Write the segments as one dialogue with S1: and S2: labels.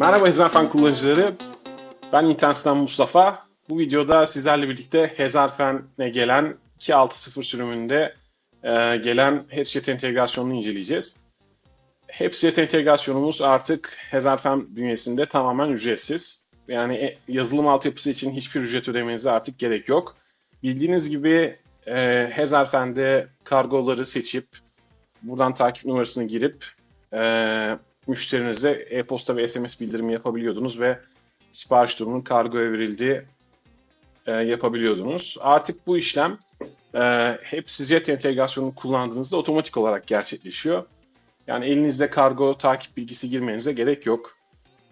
S1: Merhaba Hezarfen kullanıcıları. Ben İnternet'ten Mustafa. Bu videoda sizlerle birlikte Hezarfen'e gelen 2.6.0 sürümünde e, gelen HepsiJet entegrasyonunu inceleyeceğiz. HepsiJet entegrasyonumuz artık Hezarfen bünyesinde tamamen ücretsiz. Yani e, yazılım altyapısı için hiçbir ücret ödemenize artık gerek yok. Bildiğiniz gibi e, Hezarfen'de kargoları seçip buradan takip numarasını girip e, müşterinize e-posta ve SMS bildirimi yapabiliyordunuz ve sipariş durumunun kargoya verildiği e, yapabiliyordunuz. Artık bu işlem e, hep Jet entegrasyonunu kullandığınızda otomatik olarak gerçekleşiyor. Yani elinizde kargo takip bilgisi girmenize gerek yok.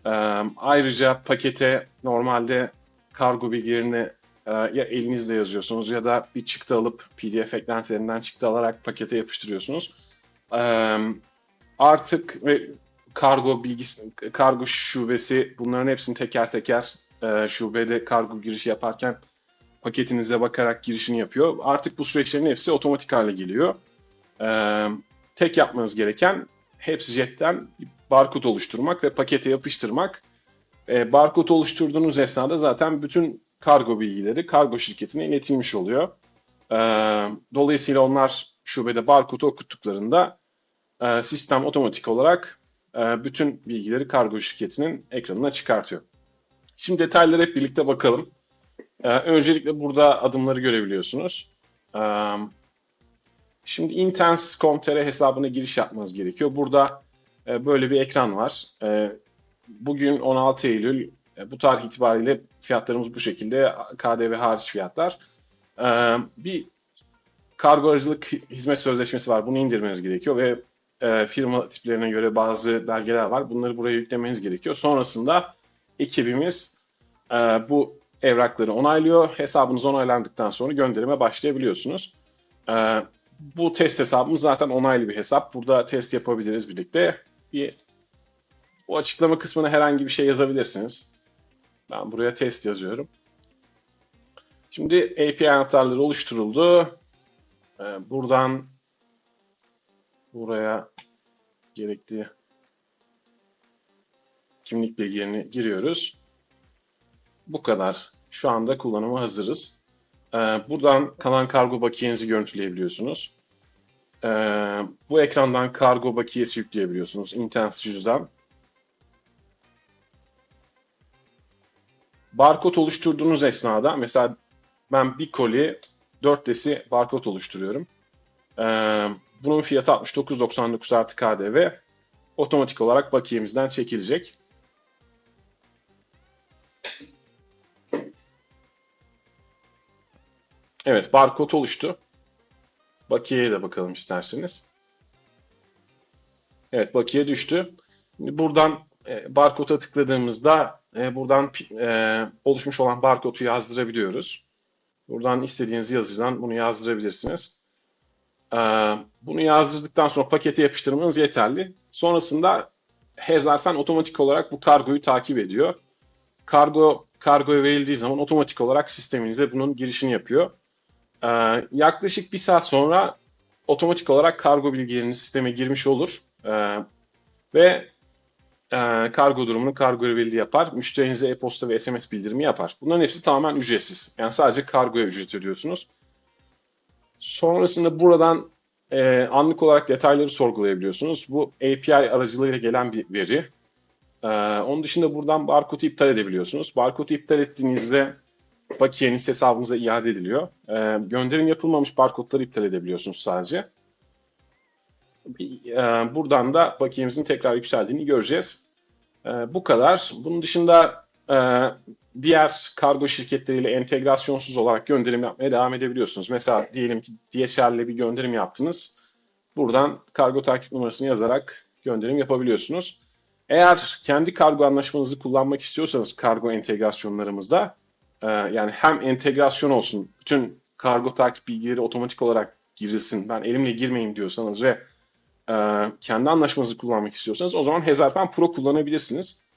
S1: E, ayrıca pakete normalde kargo bilgilerini e, ya elinizle yazıyorsunuz ya da bir çıktı alıp PDF eklentilerinden çıktı alarak pakete yapıştırıyorsunuz. E, artık ve kargo bilgisi, kargo şubesi bunların hepsini teker teker e, şubede kargo girişi yaparken paketinize bakarak girişini yapıyor. Artık bu süreçlerin hepsi otomatik hale geliyor. E, tek yapmanız gereken hepsi jetten barkod oluşturmak ve pakete yapıştırmak. E, barkod oluşturduğunuz esnada zaten bütün kargo bilgileri kargo şirketine iletilmiş oluyor. E, dolayısıyla onlar şubede barkodu okuttuklarında e, sistem otomatik olarak bütün bilgileri kargo şirketinin ekranına çıkartıyor. Şimdi detaylara hep birlikte bakalım. E, öncelikle burada adımları görebiliyorsunuz. E, şimdi Intense.com.tr hesabına giriş yapmanız gerekiyor. Burada böyle bir ekran var. Bugün 16 Eylül, bu tarih itibariyle fiyatlarımız bu şekilde. KDV hariç fiyatlar. Bir kargo aracılık hizmet sözleşmesi var. Bunu indirmeniz gerekiyor ve e, firma tiplerine göre bazı belgeler var. Bunları buraya yüklemeniz gerekiyor. Sonrasında ekibimiz e, bu evrakları onaylıyor. Hesabınız onaylandıktan sonra gönderime başlayabiliyorsunuz. E, bu test hesabımız zaten onaylı bir hesap. Burada test yapabiliriz birlikte. Bir bu açıklama kısmına herhangi bir şey yazabilirsiniz. Ben buraya test yazıyorum. Şimdi API anahtarları oluşturuldu. Ee, buradan buraya gerekli kimlik bilgilerini giriyoruz. Bu kadar. Şu anda kullanıma hazırız. Ee, buradan kalan kargo bakiyenizi görüntüleyebiliyorsunuz. Ee, bu ekrandan kargo bakiyesi yükleyebiliyorsunuz. Intense cüzdan. Barkod oluşturduğunuz esnada mesela ben bir koli 4 desi barkod oluşturuyorum. Ee, bunun fiyatı 69.99 artı KDV. Otomatik olarak bakiyemizden çekilecek. Evet, barkod oluştu. Bakiyeye de bakalım isterseniz. Evet, bakiye düştü. Buradan e, barkoda tıkladığımızda e, buradan e, oluşmuş olan barkodu yazdırabiliyoruz. Buradan istediğiniz yazıdan bunu yazdırabilirsiniz. Ee, bunu yazdırdıktan sonra pakete yapıştırmanız yeterli. Sonrasında Hezarfen otomatik olarak bu kargoyu takip ediyor. Kargo kargoya verildiği zaman otomatik olarak sisteminize bunun girişini yapıyor. Ee, yaklaşık bir saat sonra otomatik olarak kargo bilgileriniz sisteme girmiş olur. Ee, ve e, kargo durumunu kargo verildiği yapar. Müşterinize e-posta ve SMS bildirimi yapar. Bunların hepsi tamamen ücretsiz. Yani sadece kargoya ücret ödüyorsunuz. Sonrasında buradan e, anlık olarak detayları sorgulayabiliyorsunuz. Bu API aracılığıyla gelen bir veri. E, onun dışında buradan barkodu iptal edebiliyorsunuz. Barkodu iptal ettiğinizde bakiyeniz hesabınıza iade ediliyor. E, gönderim yapılmamış barkodları iptal edebiliyorsunuz sadece. E, buradan da bakiyemizin tekrar yükseldiğini göreceğiz. E, bu kadar. Bunun dışında diğer kargo şirketleriyle entegrasyonsuz olarak gönderim yapmaya devam edebiliyorsunuz. Mesela diyelim ki DHL bir gönderim yaptınız. Buradan kargo takip numarasını yazarak gönderim yapabiliyorsunuz. Eğer kendi kargo anlaşmanızı kullanmak istiyorsanız kargo entegrasyonlarımızda e, yani hem entegrasyon olsun, bütün kargo takip bilgileri otomatik olarak girilsin, ben elimle girmeyeyim diyorsanız ve e, kendi anlaşmanızı kullanmak istiyorsanız o zaman Hezarfen Pro kullanabilirsiniz.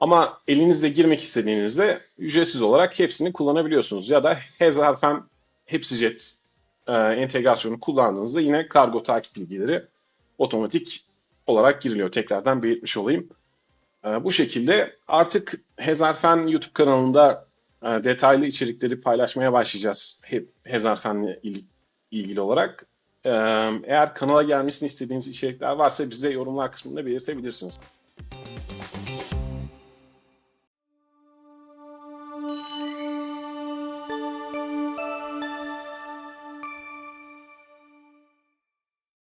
S1: Ama elinizde girmek istediğinizde ücretsiz olarak hepsini kullanabiliyorsunuz. Ya da Hez harfen HepsiJet e, entegrasyonu kullandığınızda yine kargo takip bilgileri otomatik olarak giriliyor. Tekrardan belirtmiş olayım. E, bu şekilde artık Hezarfen YouTube kanalında e, detaylı içerikleri paylaşmaya başlayacağız. Hep Hezarfen'le il- ilgili olarak. E, eğer kanala gelmesini istediğiniz içerikler varsa bize yorumlar kısmında belirtebilirsiniz.